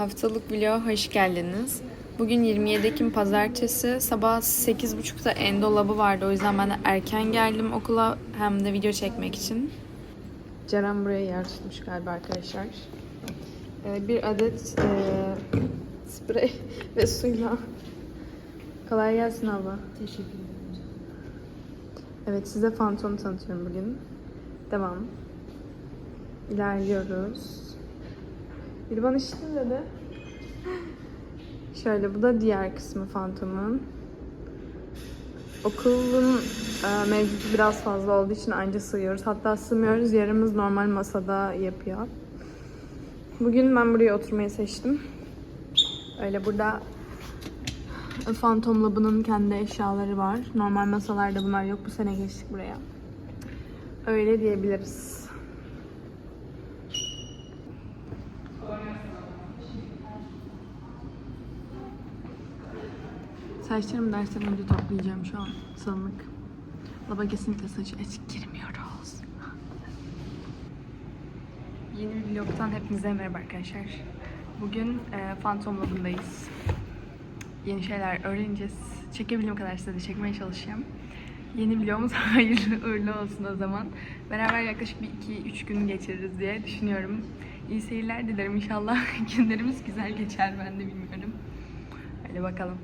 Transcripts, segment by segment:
Haftalık vloga hoş geldiniz. Bugün 27 Ekim Pazartesi. Sabah 8.30'da en dolabı vardı. O yüzden ben de erken geldim okula hem de video çekmek için. Ceren buraya yer tutmuş galiba arkadaşlar. Ee, bir adet e, sprey ve suyla. Kolay gelsin abla. Teşekkür ederim. Evet size Phantom tanıtıyorum bugün. Devam. İlerliyoruz. Biri bana işte dedi. Şöyle bu da diğer kısmı Phantom'un. Okulun e, mevcudu biraz fazla olduğu için anca sığıyoruz. Hatta sığmıyoruz. Yerimiz normal masada yapıyor. Bugün ben buraya oturmayı seçtim. Öyle burada Phantom Lab'ının kendi eşyaları var. Normal masalarda bunlar yok. Bu sene geçtik buraya. Öyle diyebiliriz. Saçlarımı dersten önce toplayacağım şu an. Sanlık. Laba kesinlikle saçı açık girmiyoruz. Yeni bir vlogtan hepinize merhaba arkadaşlar. Bugün e, Phantom Lab'ındayız yeni şeyler öğreneceğiz. Çekebildiğim kadar size de çekmeye çalışacağım. Yeni vlogumuz hayırlı uğurlu olsun o zaman. Beraber yaklaşık bir 2-3 gün geçiririz diye düşünüyorum. İyi seyirler dilerim inşallah. Günlerimiz güzel geçer ben de bilmiyorum. Hadi bakalım.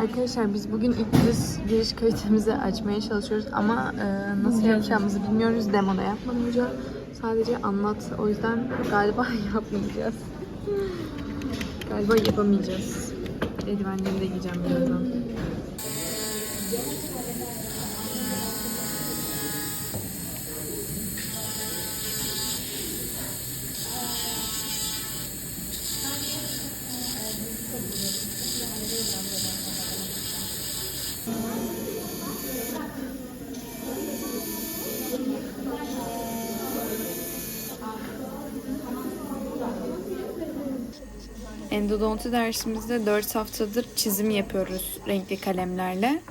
Arkadaşlar biz bugün ilk giriş, giriş kayıtımızı açmaya çalışıyoruz ama e, nasıl yapacağımızı bilmiyoruz. Demoda yapmadım hoca. Sadece anlat. O yüzden galiba yapmayacağız. Galiba yapamayacağız. Eldivenleri de giyeceğim birazdan. Endodonti dersimizde 4 haftadır çizim yapıyoruz renkli kalemlerle.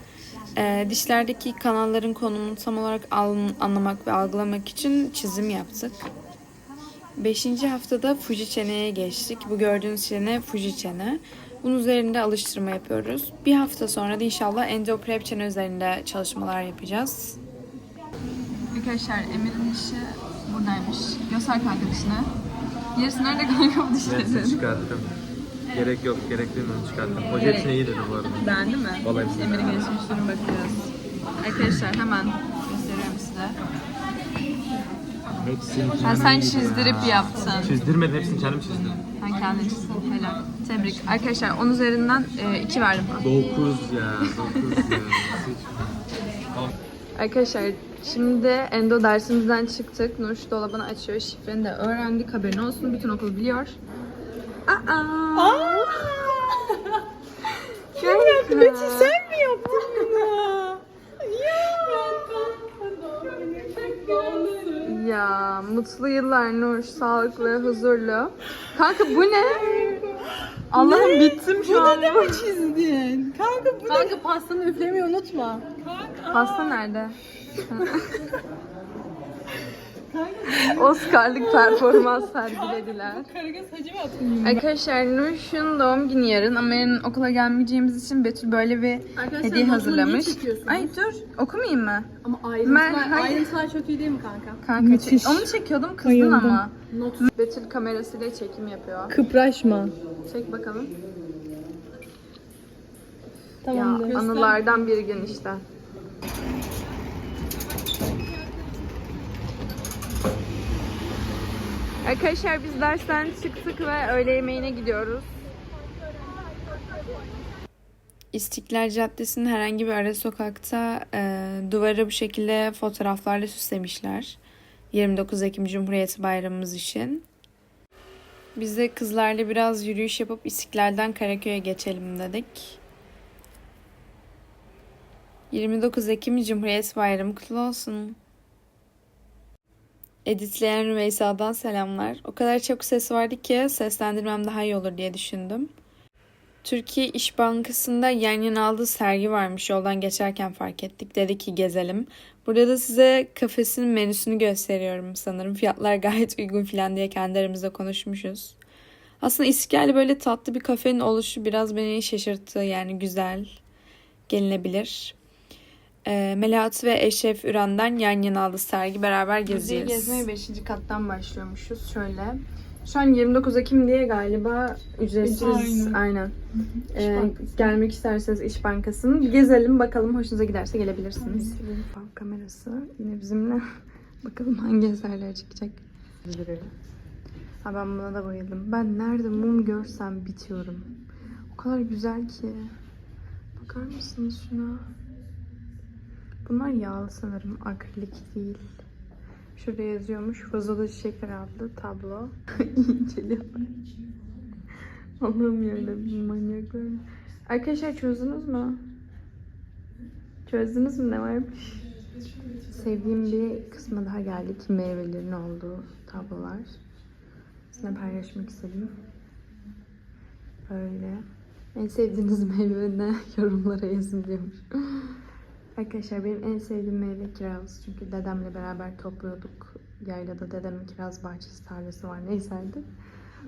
Ee, dişlerdeki kanalların konumunu tam olarak al- anlamak ve algılamak için çizim yaptık. 5. haftada Fuji çeneye geçtik. Bu gördüğünüz çene Fuji çene. Bunun üzerinde alıştırma yapıyoruz. Bir hafta sonra da inşallah endoprep çene üzerinde çalışmalar yapacağız. Arkadaşlar Emir'in dişi buradaymış. Göster kanka dişini. Yarısı nerede kanka bu Hepsini çıkarttım. Gerek yok, gerek duymuyorum çıkarttım. Hoca Gerek- hepsine iyi dedi bu arada. Beğendi mi? Vallahi hepsini Emir'in beğendim. gelişmişlerine bakıyoruz. Arkadaşlar hemen gösteriyorum size. Hepsini Ha, sen çizdirip yaptın. Çizdirmedim, hepsini kendim çizdim. Ben kendin çizdin. Helal. Tebrik. Arkadaşlar 10 üzerinden 2 verdim. 9 ya, 9 ya. Arkadaşlar şimdi endo dersimizden çıktık. Nur şu dolabını açıyor. Şifreni de öğrendik. Haberin olsun. Bütün okul biliyor. Aa! Kanka. Sen mi yaptın bunu? Ya mutlu yıllar Nur. Sağlıklı, huzurlu. Kanka bu ne? Allah'ım bittim şu an. Bunu da mı çizdin? Kanka bu Kanka pastanı üflemeyi unutma. Pasta nerede? Oscar'lık performans sergilediler. Karagöz hacı mı atayım? Arkadaşlar Nurş'un doğum günü yarın ama yarın okula gelmeyeceğimiz için Betül böyle bir Arkadaşlar, hediye notunu hazırlamış. niye çekiyorsunuz? Ay dur okumayayım mı? Ama Mer- ayrıntılar, hayır. ayrıntılar çok iyi değil mi kanka? Kanka Müthiş. onu çekiyordum kızdın Bayıldım. ama. Not. Betül kamerasıyla çekim yapıyor. Kıpraşma. Çek bakalım. Tamamdır. ya anılardan bir gün işte. Arkadaşlar biz dersten çıktık ve öğle yemeğine gidiyoruz. İstiklal Caddesi'nin herhangi bir ara sokakta e, duvara bu şekilde fotoğraflarla süslemişler. 29 Ekim Cumhuriyet Bayramımız için. Biz de kızlarla biraz yürüyüş yapıp İstiklal'den Karaköy'e geçelim dedik. 29 Ekim Cumhuriyet Bayramı kutlu olsun. Editleyen Rümeysa'dan selamlar. O kadar çok ses vardı ki seslendirmem daha iyi olur diye düşündüm. Türkiye İş Bankası'nda yan yana aldığı sergi varmış. Yoldan geçerken fark ettik. Dedi ki gezelim. Burada da size kafesinin menüsünü gösteriyorum sanırım. Fiyatlar gayet uygun falan diye kendi aramızda konuşmuşuz. Aslında İstiklal'de böyle tatlı bir kafenin oluşu biraz beni şaşırttı. Yani güzel, gelinebilir. Ee, Melahat ve Eşref Üren'den yan yana aldığı sergi beraber gezeceğiz. gezmeye 5. kattan başlıyormuşuz. Şöyle. Şu an 29 Ekim diye galiba ücretsiz. Aynen. Aynen. Ee, gelmek isterseniz İş Bankası'nın bir gezelim bakalım hoşunuza giderse gelebilirsiniz. Fav kamerası yine bizimle. bakalım hangi eserler çıkacak. Ha ben buna da bayıldım. Ben nerede mum görsem bitiyorum. O kadar güzel ki. Bakar mısınız şuna? Bunlar yağlı sanırım. Akrilik değil. Şurada yazıyormuş. Vazoda Çiçekler adlı tablo. İnceliyorlar. Allah'ım yarabbim manyaklar. Arkadaşlar çözdünüz mü? Çözdünüz mü ne varmış? Sevdiğim bir kısma daha geldik. Meyvelerin olduğu tablolar. Sizinle paylaşmak istedim. Böyle. En sevdiğiniz meyve ne? Yorumlara yazın diyormuş. Arkadaşlar benim en sevdiğim meyve kiraz. Çünkü dedemle beraber topluyorduk. Yaylada dedemin kiraz bahçesi tarlası var. Neyserdi.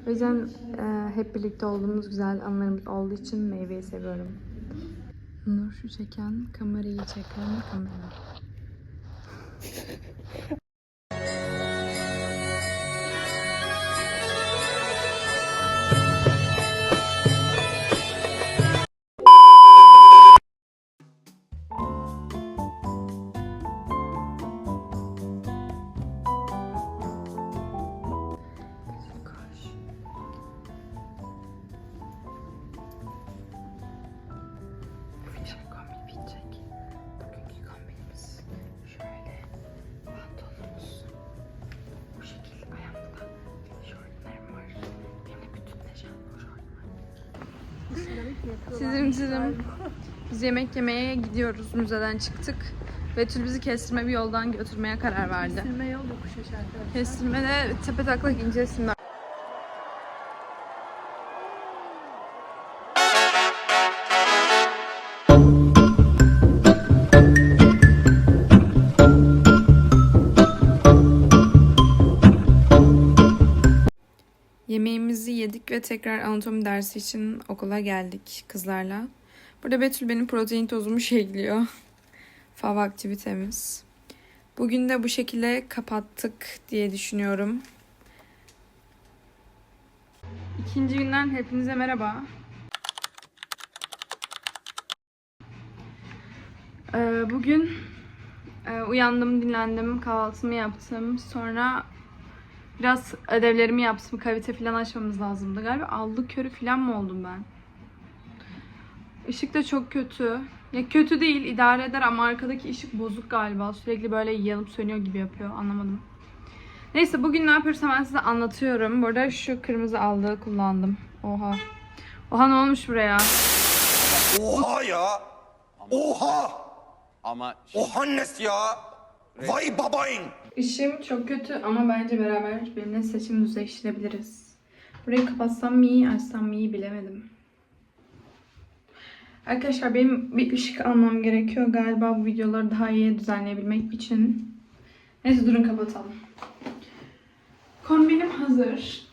O yüzden e, hep birlikte olduğumuz güzel anlarımız olduğu için meyveyi seviyorum. Nur şu çeken, kamerayı çeken kamera. Biz yemek yemeye gidiyoruz. Müzeden çıktık. Betül bizi kestirme bir yoldan götürmeye karar verdi. Kestirme yol yokuş aşağı arkadaşlar. Kestirmede tepe taklak şimdi. Yemeğimizi yedik ve tekrar anatomi dersi için okula geldik kızlarla. Burada Betül benim protein tozumu şekliyor. Fav aktivitemiz. Bugün de bu şekilde kapattık diye düşünüyorum. İkinci günden hepinize merhaba. Ee, bugün e, uyandım, dinlendim, kahvaltımı yaptım. Sonra Biraz ödevlerimi yaptım. Kavite falan açmamız lazımdı. Galiba aldık körü falan mı oldum ben? Işık da çok kötü. Ya kötü değil, idare eder ama arkadaki ışık bozuk galiba. Sürekli böyle yanıp sönüyor gibi yapıyor. Anlamadım. Neyse bugün ne yapıyoruz hemen size anlatıyorum. Bu arada şu kırmızı aldığı kullandım. Oha. Oha ne olmuş buraya? Oha ya! Oha! Ama şimdi Oha nes ya! Vay babayın! Işığım çok kötü ama bence beraber benimle saçımı düzleştirebiliriz. Burayı kapatsam mı iyi, açsam mı iyi bilemedim. Arkadaşlar benim bir ışık almam gerekiyor galiba bu videoları daha iyi düzenleyebilmek için. Neyse durun kapatalım. Kombinim hazır.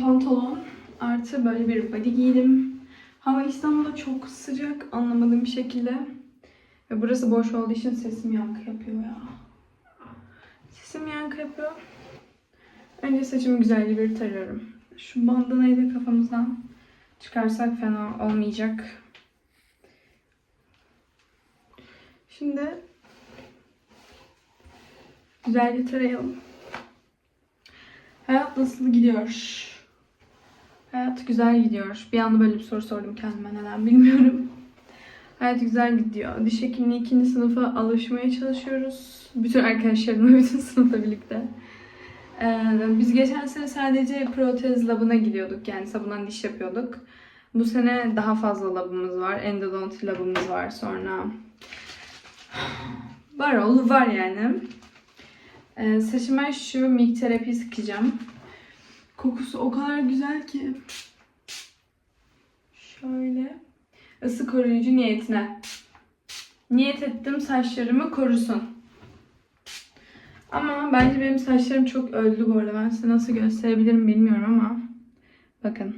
Pantolon artı böyle bir body giydim. Hava İstanbul'da çok sıcak anlamadığım bir şekilde. Ve burası boş olduğu için sesim yankı yapıyor ya. Sesim yankı yapıyor. Önce saçımı güzelce bir tarıyorum. Şu bandanayı da kafamızdan çıkarsak fena olmayacak. Şimdi güzelce tarayalım. Hayat nasıl gidiyor? Hayat güzel gidiyor. Bir anda böyle bir soru sordum kendime neden bilmiyorum. Hayat güzel gidiyor. Diş hekimliği ikinci sınıfa alışmaya çalışıyoruz. Bütün arkadaşlarımla, bütün sınıfla birlikte. Ee, biz geçen sene sadece protez labına gidiyorduk. Yani sabundan diş yapıyorduk. Bu sene daha fazla labımız var. Endodonti labımız var. Sonra var oğlu var yani. Ee, saçıma şu milk terapi sıkacağım. Kokusu o kadar güzel ki. Isı koruyucu niyetine. Niyet ettim saçlarımı korusun. Ama bence benim saçlarım çok öldü bu arada. Ben size nasıl gösterebilirim bilmiyorum ama. Bakın.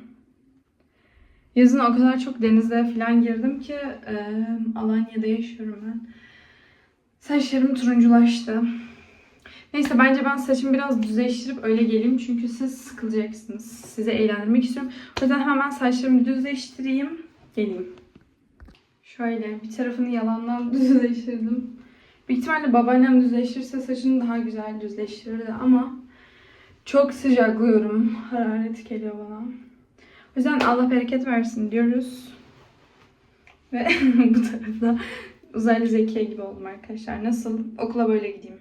Yazın o kadar çok denize falan girdim ki e, Alanya'da yaşıyorum ben. Saçlarım turunculaştı. Neyse bence ben saçımı biraz düzleştirip öyle geleyim. Çünkü siz sıkılacaksınız. Sizi eğlendirmek istiyorum. O yüzden hemen saçlarımı düzleştireyim. Geleyim. Şöyle bir tarafını yalandan düzleştirdim. Büyük ihtimalle babaannem düzleştirirse saçını daha güzel düzleştirirdi ama çok sıcaklıyorum. Hararet geliyor bana. O yüzden Allah bereket versin diyoruz. Ve bu tarafta uzaylı Zekiye gibi oldum arkadaşlar. Nasıl? Okula böyle gideyim.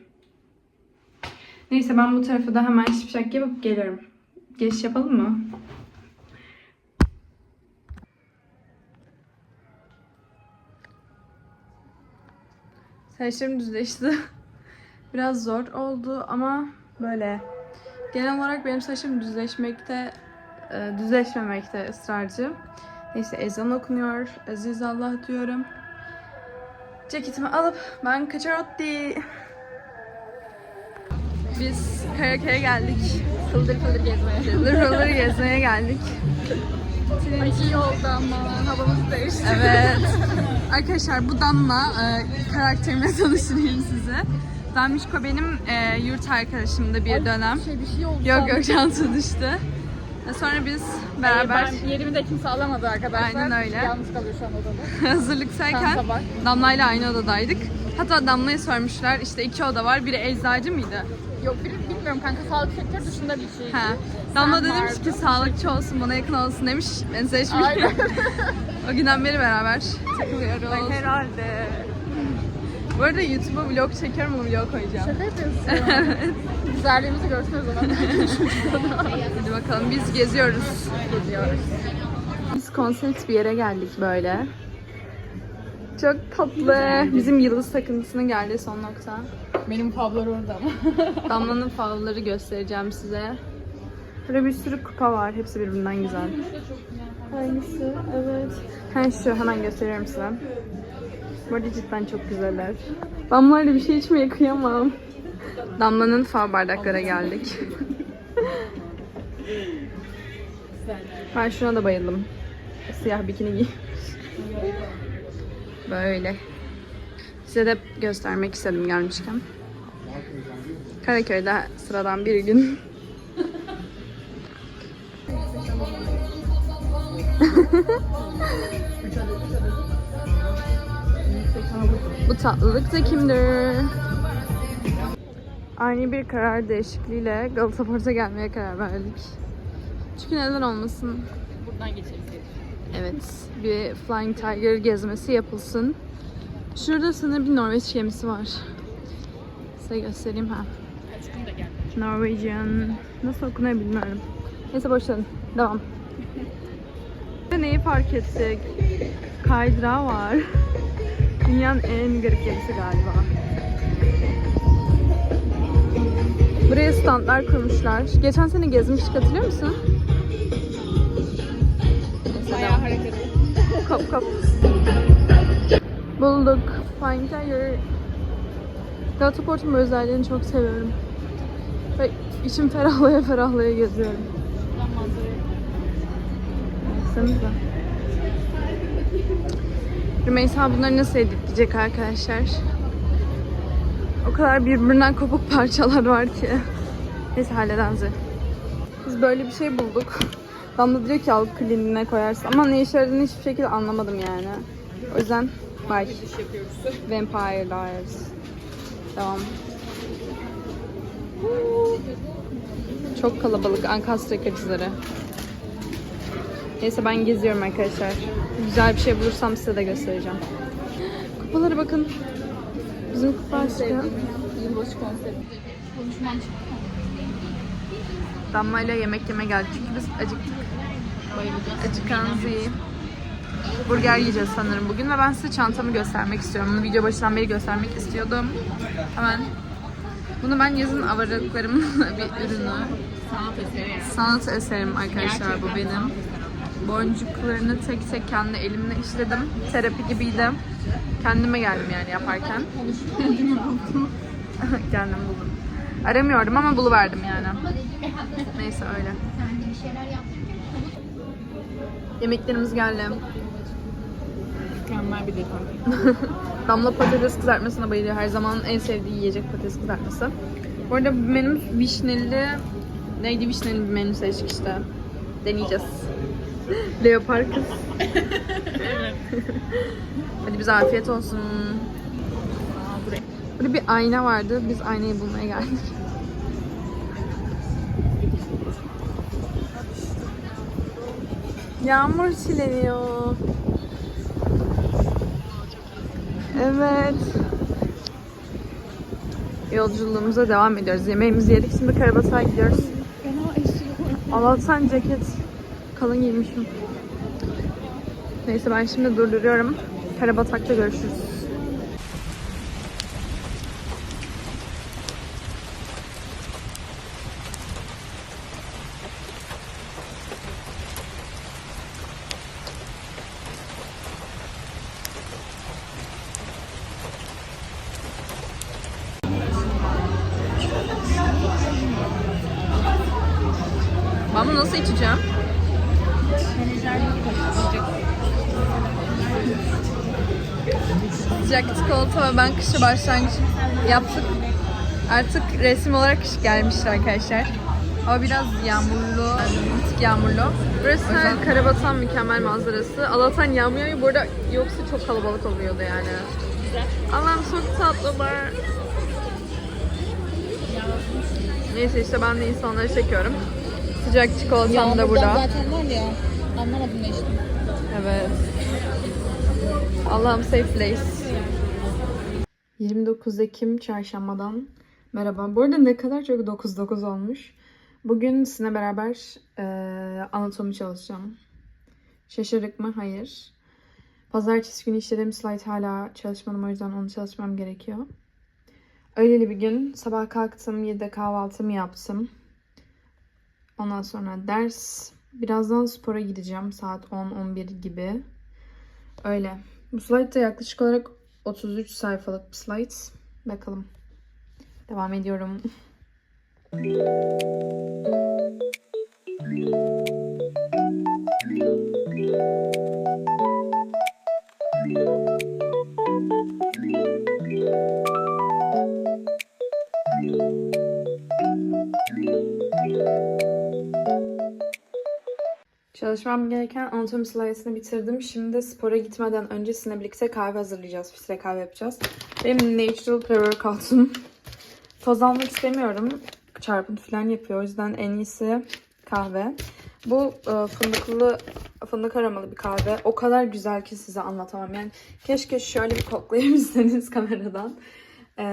Neyse ben bu tarafı da hemen şipşak yapıp gelirim. Geçiş yapalım mı? Saçlarım düzleşti. Biraz zor oldu ama böyle. Genel olarak benim saçım düzleşmekte, e, düzleşmemekte ısrarcı. Neyse ezan okunuyor. Aziz Allah diyorum. Ceketimi alıp ben kaçarotti. Biz Karaköy'e geldik. Kıldır kıldır gezmeye. Lırılır gezmeye geldik. Ay iyi oldu ama havamız değişti. Evet. Arkadaşlar bu Damla e, karakterimle tanıştırayım size. Dammişko benim e, yurt arkadaşımdı bir dönem. Şey bir şey oldu. Yok yok şansı düştü. Sonra biz beraber Ben yerimi de kimse alamadı arkadaşlar. Aynen öyle. Yalnız kalıyor şu an odada. hazırlıktayken. Damla'yla aynı odadaydık. Hatta Damla'ya sormuşlar işte iki oda var. Biri eczacı mıydı? Yok bil- bilmiyorum kanka sağlık sektörü dışında bir şey. He. Damla da demiş ki sağlıkçı olsun bana yakın olsun demiş. Ben seçmiş. Aynen. o günden beri beraber takılıyoruz. Herhalde. Bu arada YouTube'a vlog çekiyorum onu vlog koyacağım. Şaka yapıyorsun. Güzelliğimizi görsün o zaman. Hadi bakalım biz geziyoruz. Geziyoruz. Biz konsept bir yere geldik böyle. Çok tatlı. Bizim yıldız takıntısının geldiği son nokta. Benim kablolar orada ama. Damla'nın favları göstereceğim size. Burada bir sürü kupa var. Hepsi birbirinden güzel. Hangisi? Evet. Ha şu hemen gösteriyorum size. Bu cidden çok güzeller. Ben bir şey içmeye kıyamam. Damla'nın fav bardaklara geldik. ben şuna da bayıldım. Siyah bikini giy. Böyle. Size de göstermek istedim gelmişken. Karaköy'de sıradan bir gün. Bu tatlılık da kimdir? Ani bir karar değişikliğiyle Galata Port'a gelmeye karar verdik. Çünkü neden olmasın? Buradan geçeriz. Evet, bir Flying Tiger gezmesi yapılsın. Şurada sana bir Norveç gemisi var. Size göstereyim ha. Norwegian. Nasıl okunuyor bilmiyorum. Neyse boşverin. Devam. Neyi fark ettik? Kaydırağı var. Dünyanın en garip gemisi galiba. Buraya standlar kurmuşlar. Geçen sene gezmiştik hatırlıyor musun? Bayağı hareketli. Kop kop. Bulduk. Flying Tiger. Galata Port'un bu özelliğini çok seviyorum. Ve içim ferahlaya ferahlaya geziyorum. Baksanıza. Rümeysa bunları nasıl editleyecek arkadaşlar? O kadar birbirinden kopuk parçalar var ki. Neyse halledenzi. Biz böyle bir şey bulduk. Damla diyor ki al kliniğine koyarsın. Ama ne işe yaradığını hiçbir şekilde anlamadım yani. O yüzden bye. Vampire Diaries. Devam. Çok kalabalık Ankastre kırıcıları. Neyse ben geziyorum arkadaşlar. Güzel bir şey bulursam size de göstereceğim. Kupalara bakın. Bizim kupa aşkı. Yılbaşı konseri. Konuşman çıktı. Damla ile yemek yeme geldik çünkü biz acıktık. Bayılacağız. Acıkanzi. Burger yiyeceğiz sanırım bugün ve ben size çantamı göstermek istiyorum. Bunu video başından beri göstermek istiyordum. Hemen. Bunu ben yazın avaralıklarımın bir ürünü. Sanat eseri yani. Sanat eserim arkadaşlar bu benim. Boncuklarını tek tek kendi elimle işledim. Terapi gibiydi. Kendime geldim yani yaparken. Kendim buldum. Aramıyordum ama buluverdim yani. Neyse öyle. Yemeklerimiz geldi. Mükemmel bir detay. Damla patates kızartmasına bayılıyor. Her zaman en sevdiği yiyecek patates kızartması. Bu arada menümüz vişneli. Neydi vişneli bir menü seçtik işte. Deneyeceğiz. Leopar kız. Hadi bize afiyet olsun. Burada bir ayna vardı. Biz aynayı bulmaya geldik. Yağmur çileniyor. Evet. Yolculuğumuza devam ediyoruz. Yemeğimizi yedik. Şimdi Karabatak'a gidiyoruz. Allah'tan ceket kalın giymişim. Neyse ben şimdi durduruyorum. Karabatak'ta görüşürüz. Ben bunu nasıl içeceğim? Sıcak ben kışa başlangıç yaptık. Artık resim olarak kış gelmiştir arkadaşlar. Ama biraz yağmurlu, bir tık yağmurlu. Burası Karabatan mükemmel manzarası. Allah'tan yağmur yağıyor. Bu arada yoksa çok kalabalık oluyordu yani. Allah'ım çok tatlılar. Neyse işte ben de insanları çekiyorum. Sıcak çikolatam da burada. zaten var ya. Anlamadım ne işte. Evet. Allah'ım safe place. 29 Ekim çarşambadan merhaba. Bu arada ne kadar çok 9-9 olmuş. Bugün sizinle beraber eee, anatomi çalışacağım. Şaşırdık mı? Hayır. Pazartesi günü işlediğim slide hala çalışmadım o yüzden onu çalışmam gerekiyor. Öyleli bir gün. Sabah kalktım, 7'de kahvaltımı yaptım. Ondan sonra ders. Birazdan spora gideceğim saat 10-11 gibi. Öyle. Bu slide de yaklaşık olarak 33 sayfalık bir slide. Bakalım. Devam ediyorum. Çalışmam gereken anatomi slaytını bitirdim. Şimdi spora gitmeden önce sizinle birlikte kahve hazırlayacağız. Filtre kahve yapacağız. Benim natural pre-workout'um. Toz almak istemiyorum. Çarpıntı falan yapıyor. O yüzden en iyisi kahve. Bu e, fındıklı, fındık aromalı bir kahve. O kadar güzel ki size anlatamam. Yani keşke şöyle bir koklayabilseniz kameradan. E,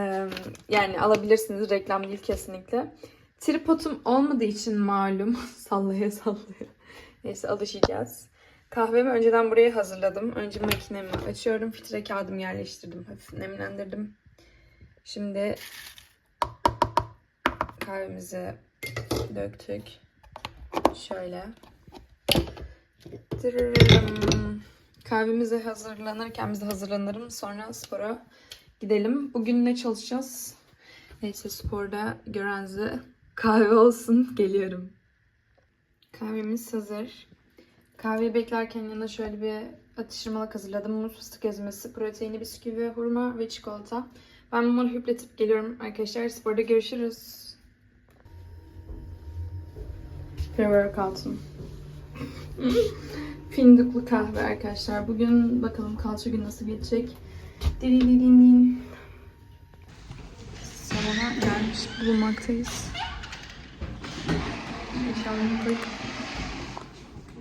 yani alabilirsiniz. Reklam değil kesinlikle. Tripodum olmadığı için malum sallaya sallaya. Neyse alışacağız. Kahvemi önceden buraya hazırladım. Önce makinemi açıyorum. Filtre kağıdımı yerleştirdim. Hafif nemlendirdim. Şimdi kahvemizi döktük. Şöyle. Tırırırım. Kahvemizi hazırlanırken biz de hazırlanırım. Sonra spora gidelim. Bugün ne çalışacağız? Neyse sporda görenze kahve olsun. Geliyorum. Kahvemiz hazır. Kahveyi beklerken yanına şöyle bir atıştırmalık hazırladım. Muz, fıstık ezmesi, proteini, bisküvi, hurma ve çikolata. Ben bunları hüpletip geliyorum arkadaşlar. Sporda görüşürüz. Pre-workout'um. Fındıklı kahve arkadaşlar. Bugün bakalım kalça gün nasıl geçecek. Din din din. Salona gelmiş bulunmaktayız. İnşallah koyduk.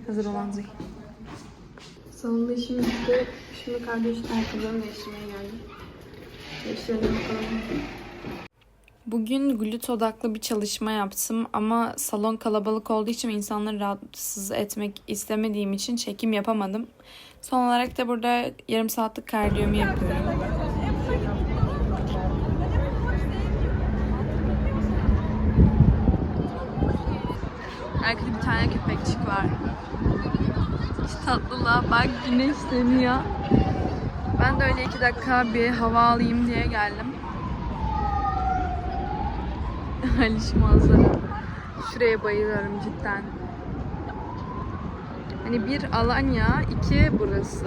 Hazır olan zil. Salonda işim bitti. Şimdi kardeşim ayakkabılarımı değiştirmeye geldim. Değiştirelim bakalım. Bugün glut odaklı bir çalışma yaptım ama salon kalabalık olduğu için insanları rahatsız etmek istemediğim için çekim yapamadım. Son olarak da burada yarım saatlik kardiyomu yapıyorum. Bir tane köpekçik var. tatlılığa bak güneşleniyor. Ben de öyle iki dakika bir hava alayım diye geldim. Haliç manzara. Şuraya bayılıyorum cidden. Hani bir Alanya, iki burası.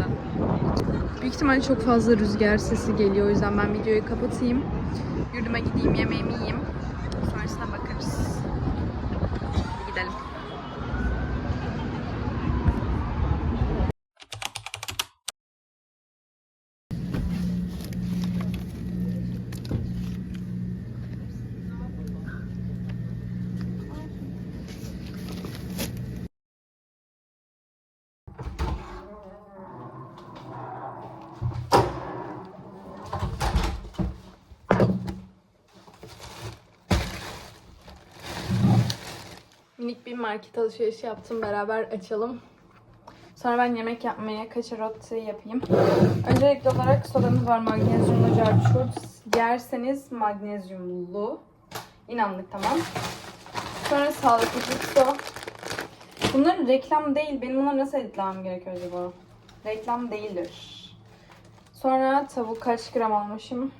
Büyük ihtimalle çok fazla rüzgar sesi geliyor. O yüzden ben videoyu kapatayım. Yurduma gideyim, yemeğimi yiyeyim. Sonrasına bakarız. Hadi gidelim. Minik bir market alışverişi yaptım. Beraber açalım. Sonra ben yemek yapmaya kaçarotti yapayım. Öncelikli olarak sodamız var magnezyumlu carçurt. Yerseniz magnezyumlu. İnandık tamam. Sonra sağlıklı su. Bunların reklam değil. Benim bunları nasıl editlemem gerekiyor acaba? Reklam değildir. Sonra tavuk kaç gram almışım?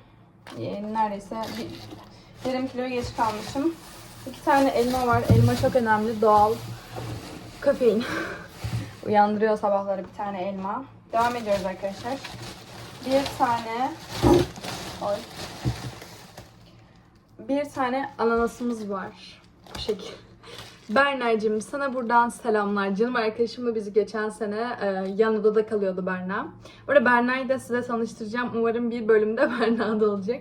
Ee, Neredeyse bir, yarım kiloya geç kalmışım. İki tane elma var. Elma çok önemli. Doğal. Kafein. Uyandırıyor sabahları bir tane elma. Devam ediyoruz arkadaşlar. Bir tane Oy. Bir tane ananasımız var. Bu şekil. Berna'cığım sana buradan selamlar. Canım arkadaşımla bizi geçen sene e, yan odada kalıyordu Berna. Orada Berna'yı da size tanıştıracağım. Umarım bir bölümde Berna'da olacak.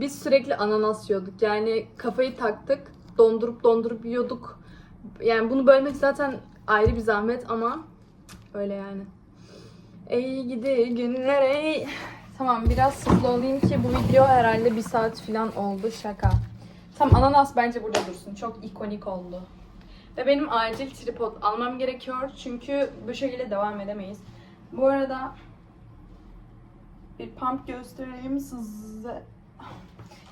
Biz sürekli ananas yiyorduk. Yani kafayı taktık. Dondurup dondurup yiyorduk. Yani bunu bölmek zaten ayrı bir zahmet ama öyle yani. Ey gidi günler ey. Tamam biraz hızlı olayım ki bu video herhalde bir saat falan oldu şaka. Tam ananas bence burada dursun. Çok ikonik oldu. Ve benim acil tripod almam gerekiyor. Çünkü bu şekilde devam edemeyiz. Bu arada bir pump göstereyim size.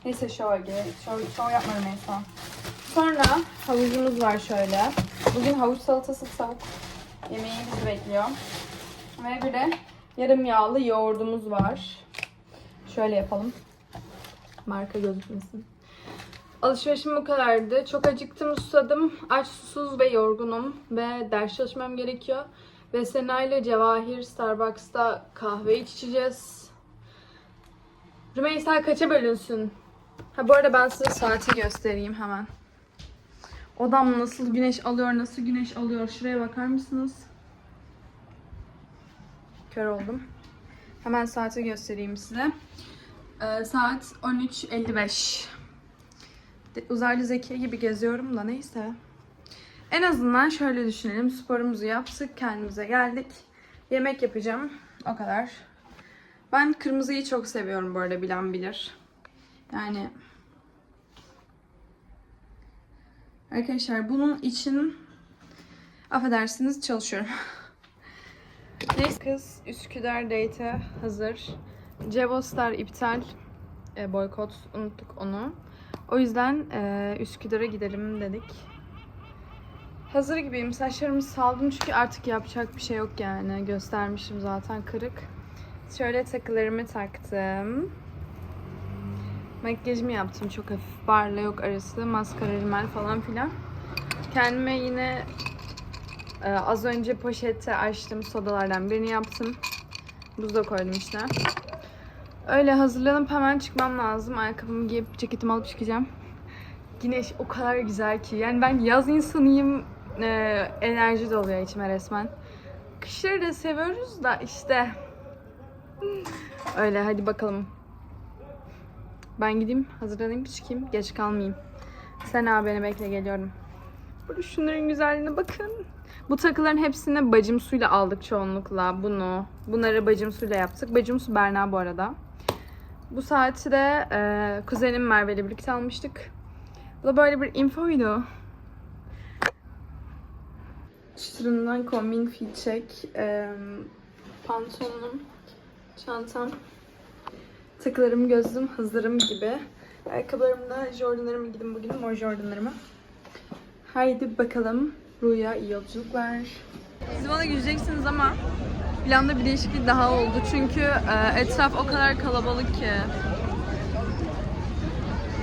Neyse gerek. Şov, şov yapmıyorum neyse. Sonra havucumuz var şöyle. Bugün havuç salatası tavuk yemeği bizi bekliyor. Ve bir de yarım yağlı yoğurdumuz var. Şöyle yapalım. Marka gözükmesin. Alışverişim bu kadardı. Çok acıktım, susadım. Aç, susuz ve yorgunum. Ve ders çalışmam gerekiyor. Ve Sena ile Cevahir Starbucks'ta kahve içeceğiz. Rümeysa kaça bölünsün? Ha bu arada ben size saati göstereyim hemen. Odam nasıl güneş alıyor, nasıl güneş alıyor. Şuraya bakar mısınız? Kör oldum. Hemen saati göstereyim size. Ee, saat 13.55. De- Uzaylı Zeki gibi geziyorum da neyse. En azından şöyle düşünelim. Sporumuzu yaptık, kendimize geldik. Yemek yapacağım. O kadar. Ben kırmızıyı çok seviyorum bu arada bilen bilir. Yani Arkadaşlar bunun için affedersiniz çalışıyorum. Neyse kız Üsküdar date hazır. Cevostar iptal. E, boykot unuttuk onu. O yüzden e, Üsküdar'a gidelim dedik. Hazır gibiyim. Saçlarımı saldım çünkü artık yapacak bir şey yok yani. Göstermişim zaten kırık. Şöyle takılarımı taktım. Makyajımı yaptım çok hafif. Barla yok arası. Maskara, rimel falan filan. Kendime yine e, az önce poşette açtım sodalardan birini yaptım. Buzda koydum işte. Öyle hazırlanıp hemen çıkmam lazım. Ayakkabımı giyip ceketimi alıp çıkacağım. Güneş o kadar güzel ki. Yani ben yaz insanıyım. E, enerji doluyor içime resmen. Kışları da seviyoruz da işte. Öyle hadi bakalım. Ben gideyim hazırlanayım çıkayım. Geç kalmayayım. Sen abi beni bekle geliyorum. Burada şunların güzelliğine bakın. Bu takıların hepsini bacım suyla aldık çoğunlukla. Bunu. Bunları bacım suyla yaptık. Bacım su Berna bu arada. Bu saati de e, kuzenim Merve ile birlikte almıştık. Bu da böyle bir infoydu. Çıtırından kombin fit check. E, pantolonum, çantam, takılarım, gözlüğüm hazırım gibi. Ayakkabılarım da Jordan'larımı giydim bugün. Mor Jordan'larımı. Haydi bakalım. Rüya iyi yolculuklar. Siz bana güleceksiniz ama planda bir değişiklik daha oldu. Çünkü e, etraf o kadar kalabalık ki.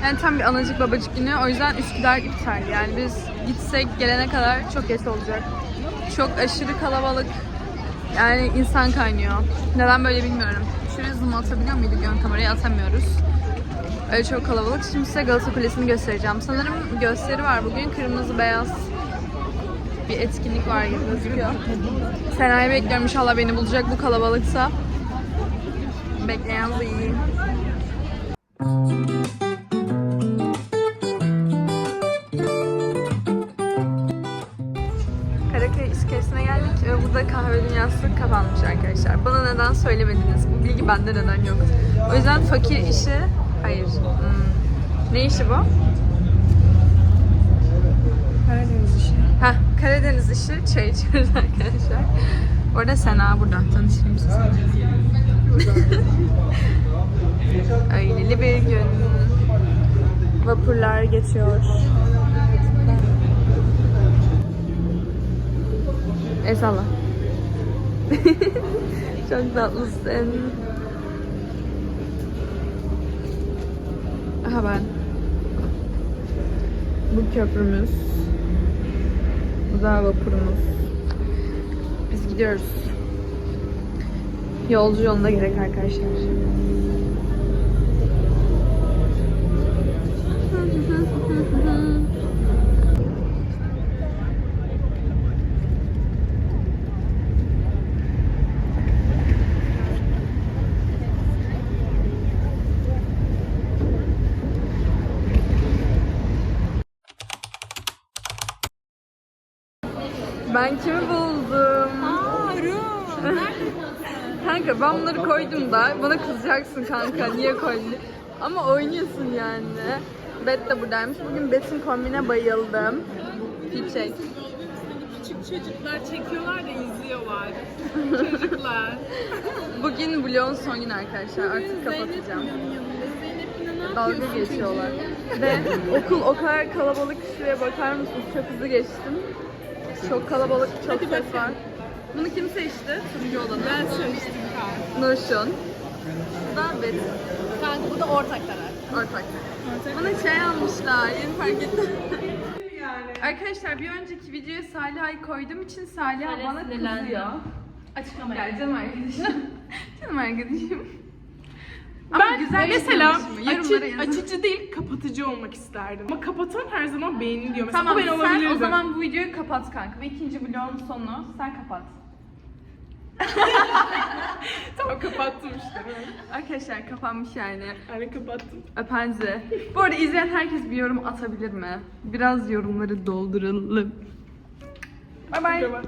Yani tam bir anacık babacık günü. O yüzden Üsküdar iptal. Yani biz gitsek gelene kadar çok geç olacak. Çok aşırı kalabalık. Yani insan kaynıyor. Neden böyle bilmiyorum. Şuraya zoom atabiliyor muyduk ön kamerayı? Atamıyoruz. Öyle çok kalabalık. Şimdi size Galata Kulesi'ni göstereceğim. Sanırım gösteri var bugün. Kırmızı beyaz bir etkinlik var gibi gözüküyor. Sena'yı bekliyorum. İnşallah beni bulacak bu kalabalıksa. Bekleyen iyi. Dünyası kapanmış arkadaşlar. Bana neden söylemediniz? Bu bilgi bende neden yok. O yüzden fakir işi... Hayır. hmm, Ne işi bu? Karadeniz işi. Heh, Karadeniz işi çay içiyoruz arkadaşlar. Orada Sena burada. Tanıştırayım size. Öyleli bir gün. Vapurlar geçiyor. Esala. Çok tatlısın. Aha ben. Bu köprümüz. Bu da vapurumuz. Biz gidiyoruz. Yolcu yolunda gerek arkadaşlar. Ben kimi buldum? kanka ben bunları koydum da bana kızacaksın kanka niye koydun? Ama oynuyorsun yani. Bet de buradaymış. Bugün Bet'in kombine bayıldım. Bir çek. Küçük çocuklar çekiyorlar da izliyorlar. Çocuklar. Bugün vlogun son günü arkadaşlar. Artık kapatacağım. Dalga geçiyorlar. Ve okul o kadar kalabalık şuraya bakar mısınız? Çok hızlı geçtim. Çok kalabalık, çok ses var. Bunu kim seçti? Turuncu olanı. Ben seçtim kanka. Nurşun. Bu da Betty. Kanka bu da ortak karar. Ortak. Bana şey almışlar. Yeni fark ettim. Arkadaşlar bir önceki videoya Saliha'yı koyduğum için Salih bana kızıyor. Açıklama Gel canım arkadaşım. canım arkadaşım. Ben güzel mesela açı, açıcı değil kapatıcı olmak isterdim. Ama kapatan her zaman beğeni diyor. Mesela Tamam bu ben sen o zaman bu videoyu kapat kanka. Ve ikinci vlogun sonu sen kapat. Tamam kapattım işte. Arkadaşlar kapanmış yani. Yani kapattım. Öpenze. Bu arada izleyen herkes bir yorum atabilir mi? Biraz yorumları dolduralım. Bye bye.